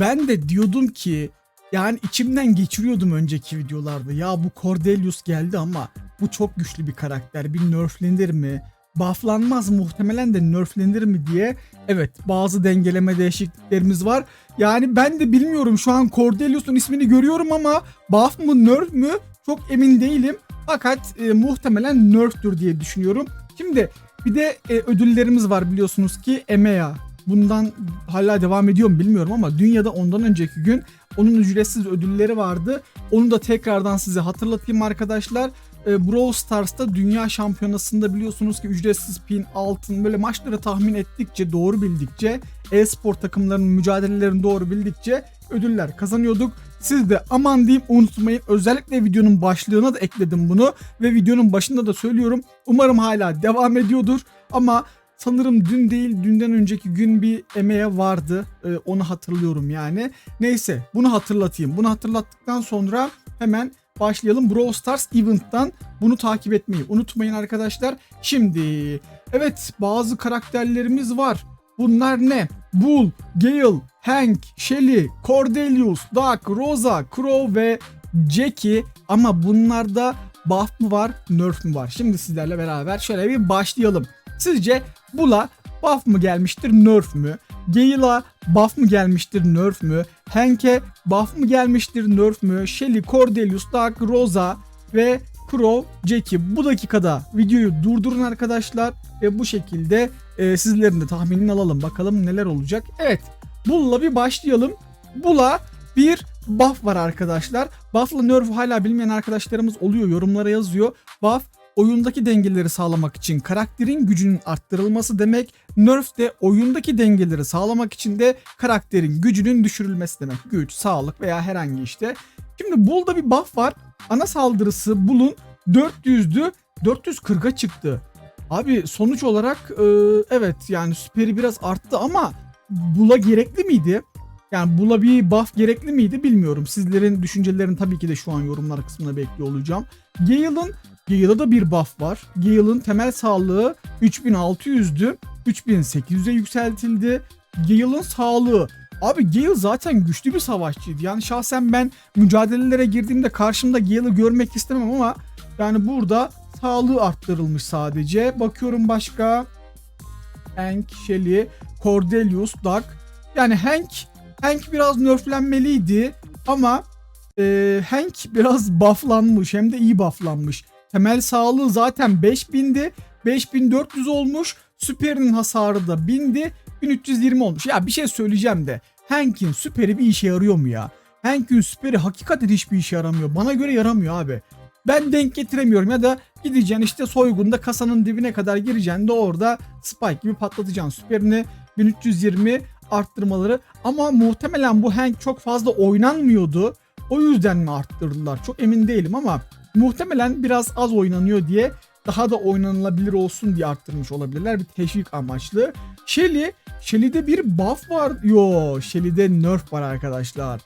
Ben de diyordum ki yani içimden geçiriyordum önceki videolarda. Ya bu Cordelius geldi ama bu çok güçlü bir karakter. Bir nerflenir mi? Bufflanmaz muhtemelen de nerflenir mi diye. Evet bazı dengeleme değişikliklerimiz var. Yani ben de bilmiyorum şu an Cordelius'un ismini görüyorum ama buff mı nerf mü çok emin değilim. Fakat e, muhtemelen nerftür diye düşünüyorum. Şimdi bir de e, ödüllerimiz var biliyorsunuz ki EMEA. Bundan hala devam ediyor mu bilmiyorum ama dünyada ondan önceki gün onun ücretsiz ödülleri vardı. Onu da tekrardan size hatırlatayım arkadaşlar. E, Brawl Stars'ta dünya şampiyonasında biliyorsunuz ki ücretsiz pin, altın böyle maçları tahmin ettikçe, doğru bildikçe, e-spor takımlarının mücadelelerini doğru bildikçe ödüller kazanıyorduk. Siz de aman diyeyim unutmayın. Özellikle videonun başlığına da ekledim bunu ve videonun başında da söylüyorum. Umarım hala devam ediyordur ama sanırım dün değil dünden önceki gün bir emeğe vardı. Ee, onu hatırlıyorum yani. Neyse bunu hatırlatayım. Bunu hatırlattıktan sonra hemen başlayalım. Brawl Stars Event'tan bunu takip etmeyi unutmayın arkadaşlar. Şimdi evet bazı karakterlerimiz var. Bunlar ne? Bull, Gale, Hank, Shelly, Cordelius, Duck, Rosa, Crow ve Jackie ama bunlarda buff mı var, nerf mü var? Şimdi sizlerle beraber şöyle bir başlayalım. Sizce Bull'a buff mı gelmiştir, nerf mü? Gale'a buff mı gelmiştir, nerf mü? Hank'e buff mı gelmiştir, nerf mü? Shelly, Cordelius, Duck, Rosa ve Crow, Jackie. Bu dakikada videoyu durdurun arkadaşlar ve bu şekilde e, sizlerin de tahminini alalım. Bakalım neler olacak. Evet, Bull'la bir başlayalım. Bull'a bir buff var arkadaşlar. Buff'la nerf hala bilmeyen arkadaşlarımız oluyor. Yorumlara yazıyor. Buff oyundaki dengeleri sağlamak için karakterin gücünün arttırılması demek. Nerf de oyundaki dengeleri sağlamak için de karakterin gücünün düşürülmesi demek. Güç, sağlık veya herhangi işte. Şimdi Bull'da bir buff var. Ana saldırısı Bull'un 400'dü. 440'a çıktı. Abi sonuç olarak e, evet yani süperi biraz arttı ama Bull'a gerekli miydi? Yani Bull'a bir buff gerekli miydi bilmiyorum. Sizlerin düşüncelerini tabii ki de şu an yorumlar kısmına bekliyor olacağım. Gale'ın Gale'a da bir buff var. Gale'ın temel sağlığı 3600'dü. 3800'e yükseltildi. Gale'ın sağlığı Abi Gale zaten güçlü bir savaşçıydı. Yani şahsen ben mücadelelere girdiğimde karşımda Gale'ı görmek istemem ama yani burada sağlığı arttırılmış sadece. Bakıyorum başka. Hank, Shelly, Cordelius, Duck. Yani Hank, Hank biraz nerflenmeliydi ama e, Hank biraz bufflanmış hem de iyi bufflanmış. Temel sağlığı zaten 5000'di. 5400 olmuş. Süperinin hasarı da 1000'di. 1320 olmuş. Ya bir şey söyleyeceğim de. Hank'in süperi bir işe yarıyor mu ya? Hank'in süperi hakikaten hiçbir işe yaramıyor. Bana göre yaramıyor abi. Ben denk getiremiyorum ya da gideceksin işte soygunda kasanın dibine kadar gireceksin de orada spike gibi patlatacaksın süperini 1320 arttırmaları ama muhtemelen bu Hank çok fazla oynanmıyordu. O yüzden mi arttırdılar? Çok emin değilim ama muhtemelen biraz az oynanıyor diye daha da oynanılabilir olsun diye arttırmış olabilirler. Bir teşvik amaçlı. Shelly, Shelly'de bir buff var. Yo, Shelly'de nerf var arkadaşlar.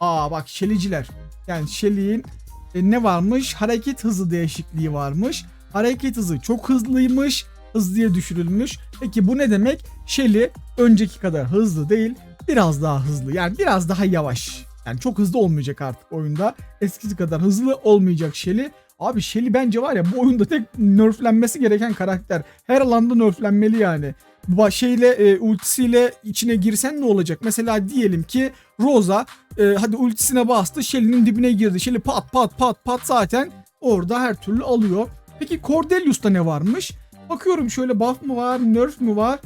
Aa bak Shelly'ciler. Yani Shelly'in e, ne varmış? Hareket hızı değişikliği varmış. Hareket hızı çok hızlıymış. Hızlıya düşürülmüş. Peki bu ne demek? Shelly önceki kadar hızlı değil. Biraz daha hızlı. Yani biraz daha yavaş. Yani çok hızlı olmayacak artık oyunda. Eskisi kadar hızlı olmayacak Shelly. Abi Shelly bence var ya bu oyunda tek nerflenmesi gereken karakter. Her alanda nerflenmeli yani. Bu şeyle e, ultisiyle içine girsen ne olacak? Mesela diyelim ki Rosa e, hadi ultisine bastı Shelly'nin dibine girdi. Shelly pat pat pat pat zaten orada her türlü alıyor. Peki Cordelius'ta ne varmış? Bakıyorum şöyle buff mı var, nerf mü var?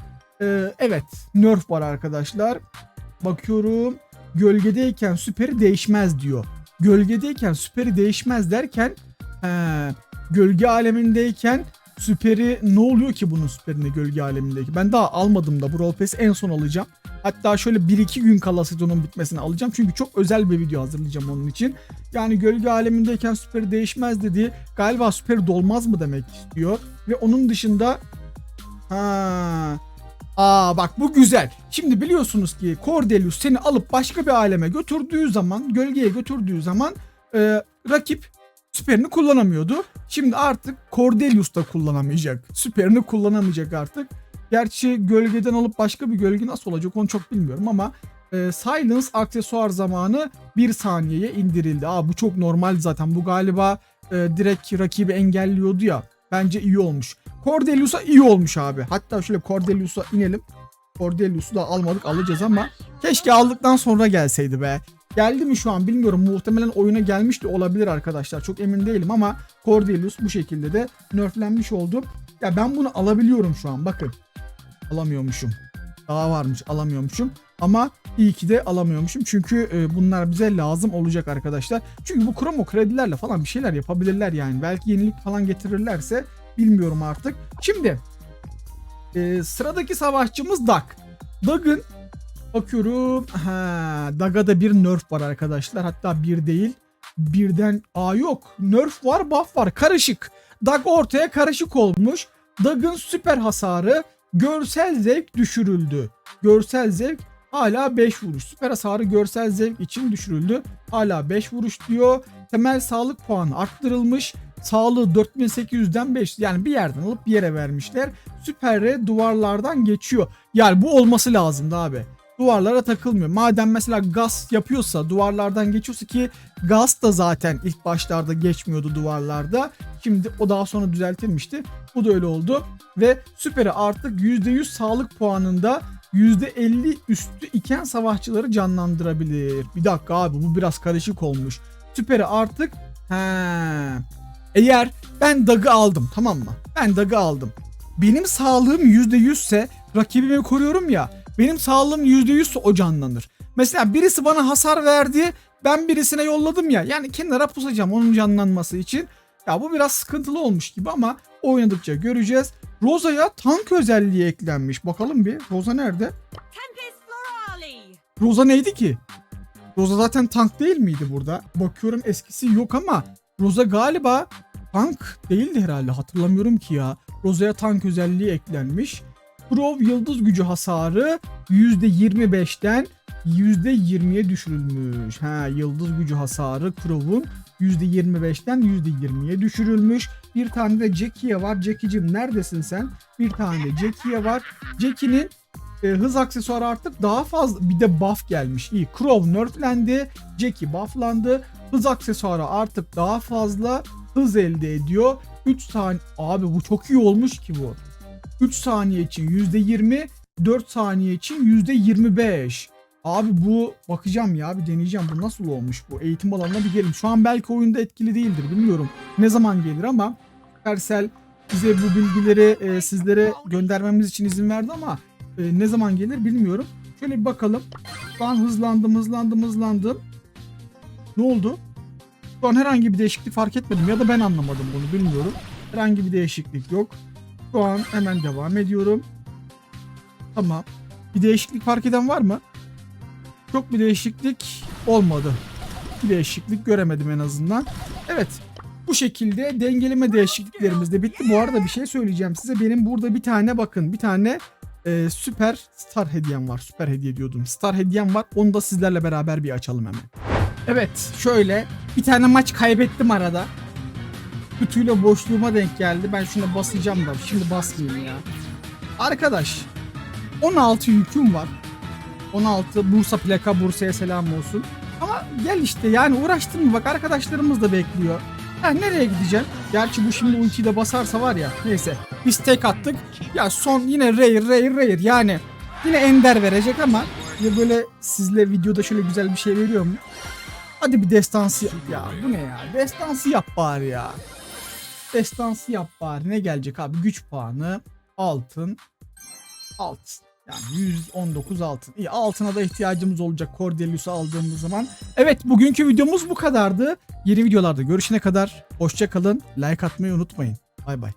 E, evet, nerf var arkadaşlar. Bakıyorum gölgedeyken süperi değişmez diyor. Gölgedeyken süperi değişmez derken he, gölge alemindeyken süperi ne oluyor ki bunun süperine gölge alemindeki? Ben daha almadım da Brawl Pass'i en son alacağım. Hatta şöyle 1-2 gün kala sezonun bitmesini alacağım. Çünkü çok özel bir video hazırlayacağım onun için. Yani gölge alemindeyken süperi değişmez dediği galiba süperi dolmaz mı demek istiyor. Ve onun dışında ha Aa bak bu güzel. Şimdi biliyorsunuz ki Cordelius seni alıp başka bir aleme götürdüğü zaman, gölgeye götürdüğü zaman e, rakip süperini kullanamıyordu. Şimdi artık Cordelius da kullanamayacak. Süperini kullanamayacak artık. Gerçi gölgeden alıp başka bir gölge nasıl olacak onu çok bilmiyorum ama e, Silence aksesuar zamanı 1 saniyeye indirildi. Aa bu çok normal zaten. Bu galiba e, direkt rakibi engelliyordu ya. Bence iyi olmuş. Cordelius'a iyi olmuş abi. Hatta şöyle Cordelius'a inelim. Cordelius'u da almadık alacağız ama keşke aldıktan sonra gelseydi be. Geldi mi şu an bilmiyorum. Muhtemelen oyuna gelmiş de olabilir arkadaşlar. Çok emin değilim ama Cordelius bu şekilde de nerflenmiş oldu. Ya ben bunu alabiliyorum şu an bakın. Alamıyormuşum. Daha varmış alamıyormuşum. Ama iyi ki de alamıyormuşum. Çünkü e, bunlar bize lazım olacak arkadaşlar. Çünkü bu kromo kredilerle falan bir şeyler yapabilirler yani. Belki yenilik falan getirirlerse bilmiyorum artık. Şimdi e, sıradaki savaşçımız Dag. Dag'ın bakıyorum. Ha, Dag'a da bir nerf var arkadaşlar. Hatta bir değil. Birden aa yok. Nerf var, buff var. Karışık. Dag ortaya karışık olmuş. Dag'ın süper hasarı görsel zevk düşürüldü. Görsel zevk hala 5 vuruş. Süper hasarı görsel zevk için düşürüldü. Hala 5 vuruş diyor. Temel sağlık puanı arttırılmış. Sağlığı 4800'den 5 yani bir yerden alıp bir yere vermişler. Süper'e duvarlardan geçiyor. Yani bu olması lazımdı abi. Duvarlara takılmıyor. Madem mesela gaz yapıyorsa duvarlardan geçiyorsa ki gaz da zaten ilk başlarda geçmiyordu duvarlarda. Şimdi o daha sonra düzeltilmişti. Bu da öyle oldu. Ve Süper'e artık %100 sağlık puanında %50 üstü iken savaşçıları canlandırabilir. Bir dakika abi bu biraz karışık olmuş. Süper'e artık he. Eğer ben Dag'ı aldım tamam mı? Ben Dag'ı aldım. Benim sağlığım %100 ise rakibimi koruyorum ya. Benim sağlığım %100 ise o canlanır. Mesela birisi bana hasar verdi. Ben birisine yolladım ya. Yani kenara pusacağım onun canlanması için. Ya bu biraz sıkıntılı olmuş gibi ama oynadıkça göreceğiz. Rosa'ya tank özelliği eklenmiş. Bakalım bir. Rosa nerede? Rosa neydi ki? Rosa zaten tank değil miydi burada? Bakıyorum eskisi yok ama Rosa galiba tank değildi herhalde hatırlamıyorum ki ya. Rosa'ya tank özelliği eklenmiş. Prov yıldız gücü hasarı %25'ten %20'ye düşürülmüş. Ha yıldız gücü hasarı Crow'un %25'ten %20'ye düşürülmüş. Bir tane de Jackie'ye var. Jackie'cim neredesin sen? Bir tane de Jackie'ye var. Jackie'nin e, hız aksesuarı artık daha fazla bir de buff gelmiş. İyi. Crow nerflendi. Jackie bufflandı. Hız aksesuarı artık daha fazla hız elde ediyor. 3 saniye. Abi bu çok iyi olmuş ki bu. 3 saniye için %20, 4 saniye için %25. Abi bu bakacağım ya bir deneyeceğim bu nasıl olmuş bu eğitim alanına bir gelin. Şu an belki oyunda etkili değildir bilmiyorum ne zaman gelir ama Supercell bize bu bilgileri e, sizlere göndermemiz için izin verdi ama e, ne zaman gelir bilmiyorum. Şöyle bir bakalım. Şu an hızlandım hızlandım hızlandım. Ne oldu? Şu an herhangi bir değişiklik fark etmedim ya da ben anlamadım bunu bilmiyorum. Herhangi bir değişiklik yok. Şu an hemen devam ediyorum. Tamam. Bir değişiklik fark eden var mı? Çok bir değişiklik olmadı. Bir değişiklik göremedim en azından. Evet. Bu şekilde dengeleme değişikliklerimiz de bitti. Bu arada bir şey söyleyeceğim size. Benim burada bir tane bakın bir tane e, süper star hediyem var. Süper hediye diyordum. Star hediyem var. Onu da sizlerle beraber bir açalım hemen. Evet şöyle bir tane maç kaybettim arada. Ütüyle boşluğuma denk geldi. Ben şuna basacağım da şimdi basmayayım ya. Arkadaş 16 yüküm var. 16 Bursa plaka Bursa'ya selam olsun. Ama gel işte yani uğraştın mı bak arkadaşlarımız da bekliyor. Ha nereye gideceğim? Gerçi bu şimdi ultiyi de basarsa var ya. Neyse. Biz tek attık. Ya son yine rare rare rare yani. Yine ender verecek ama ya böyle sizle videoda şöyle güzel bir şey veriyor mu? Hadi bir destansı yap. Ya bu ne ya? Destansı yap bari ya. Destansı yap bari. Ne gelecek abi? Güç puanı, altın, altın. Yani 119 altın. İyi altına da ihtiyacımız olacak Cordelius'u aldığımız zaman. Evet bugünkü videomuz bu kadardı. Yeni videolarda görüşene kadar hoşça kalın. Like atmayı unutmayın. Bay bay.